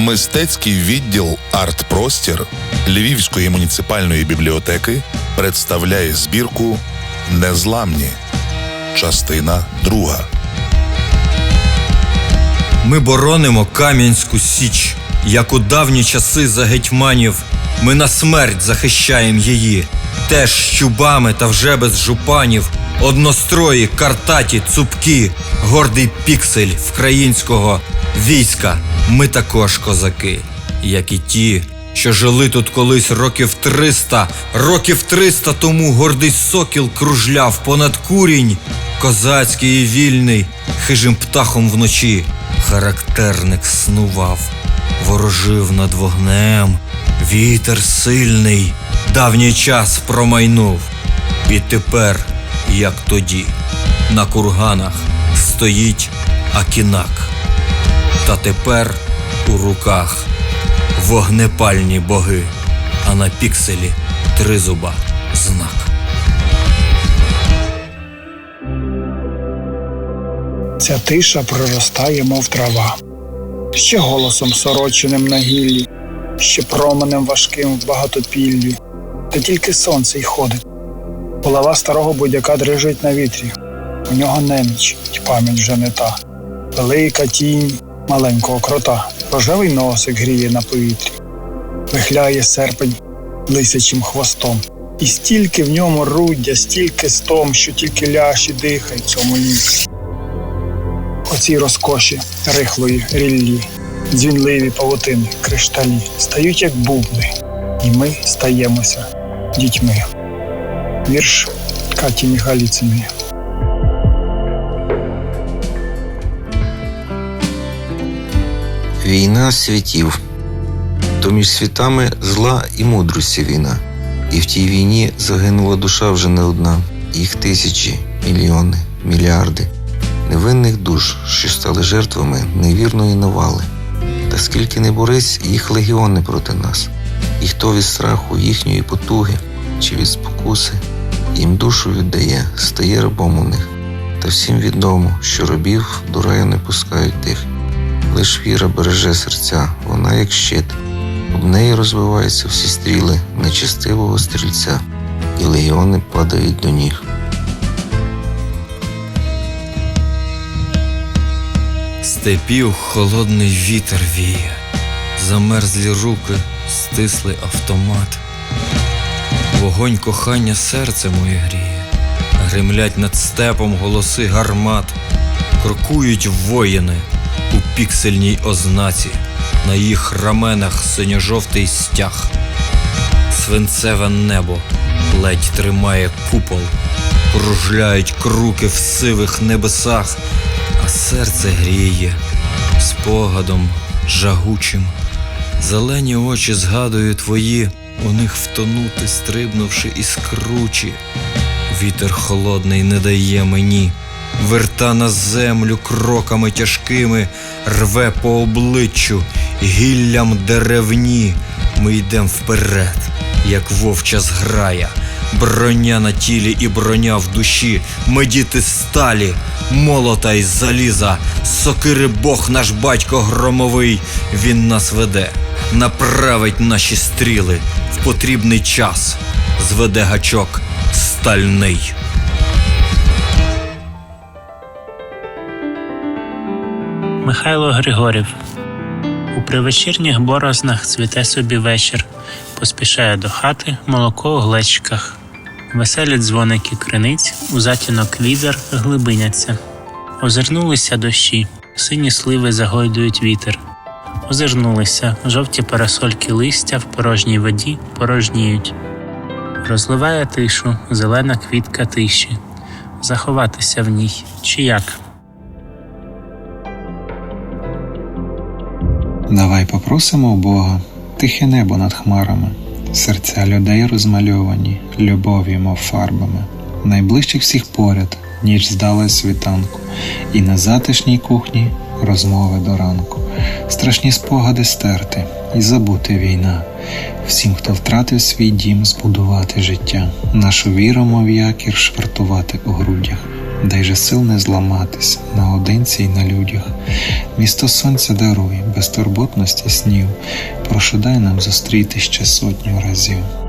Мистецький відділ Артпростір Львівської муніципальної бібліотеки представляє збірку Незламні. Частина друга. Ми боронимо Кам'янську Січ, як у давні часи за гетьманів. Ми на смерть захищаємо її, теж з чубами та вже без жупанів, однострої, картаті, цупкі, гордий піксель вкраїнського війська. Ми також козаки, як і ті, що жили тут колись років триста, років триста тому гордий сокіл кружляв понад курінь, козацький і вільний, хижим птахом вночі. Характерник снував, ворожив над вогнем, вітер сильний, давній час промайнув. І тепер, як тоді, на курганах стоїть акінак. Та тепер у руках вогнепальні боги, а на пікселі тризуба знак. Ця тиша проростає, мов трава, ще голосом сороченим на гіллі, ще променем важким в багатопіллі, та тільки сонце й ходить. Голова старого будяка дрижить на вітрі, у нього неміч, й пам'ять вже не та. Велика тінь маленького крота, рожевий носик гріє на повітрі, вихляє серпень лисячим хвостом. І стільки в ньому руддя, стільки стом, що тільки ляші дихають цьому лісі оцій розкоші рихлої ріллі, дзвінливі павутини, кришталі стають як бубни, і ми стаємося дітьми. Вірш Каті Мігаліциної. Війна світів. То між світами зла і мудрості війна. І в тій війні загинула душа вже не одна. Їх тисячі, мільйони, мільярди невинних душ, що стали жертвами невірної навали. Та скільки не борись, їх легіони проти нас, і хто від страху їхньої потуги чи від спокуси їм душу віддає, стає рабом у них. Та всім відомо, що рабів до раю не пускають тих. Лиш віра береже серця, вона як щит, об неї розвиваються всі стріли нечестивого стрільця, і легіони падають до ніг. Степів холодний вітер віє, замерзлі руки, стисли автомат. Вогонь кохання серце моє гріє, гримлять над степом голоси гармат, крокують воїни піксельній ознаці, на їх раменах синьо-жовтий стяг. Свинцеве небо ледь тримає купол, кружляють круки в сивих небесах а серце гріє спогадом жагучим. Зелені очі згадую твої, у них втонути, стрибнувши із кручі. Вітер холодний не дає мені, верта на землю кроками тяжкими, рве по обличчю, гіллям деревні. Ми йдем вперед, як вовча зграя, броня на тілі і броня в душі, ми діти сталі, молота й заліза, сокири Бог наш батько громовий, він нас веде, направить наші стріли. В потрібний час, зведе гачок стальний. Михайло Григорів у привечірніх борознах цвіте собі вечір, поспішає до хати молоко у глечках. Веселі дзвоники криниць у затінок відер глибиняться. Озирнулися дощі, сині сливи загойдують вітер. Озирнулися, жовті парасольки листя в порожній воді порожніють. Розливає тишу, зелена квітка тиші. Заховатися в ній, чи як? Давай попросимо у Бога тихе небо над хмарами, серця людей розмальовані, любов'ю, мов фарбами, найближчих всіх поряд, ніч здалась світанку, і на затишній кухні розмови до ранку, страшні спогади стерти і забути війна, всім, хто втратив свій дім, збудувати життя, нашу віру, мов якір, швартувати у грудях, дай же сил не зламатись наодинці й на людях. Місто сонця даруй, безтурботності снів, прошу дай нам зустріти ще сотню разів.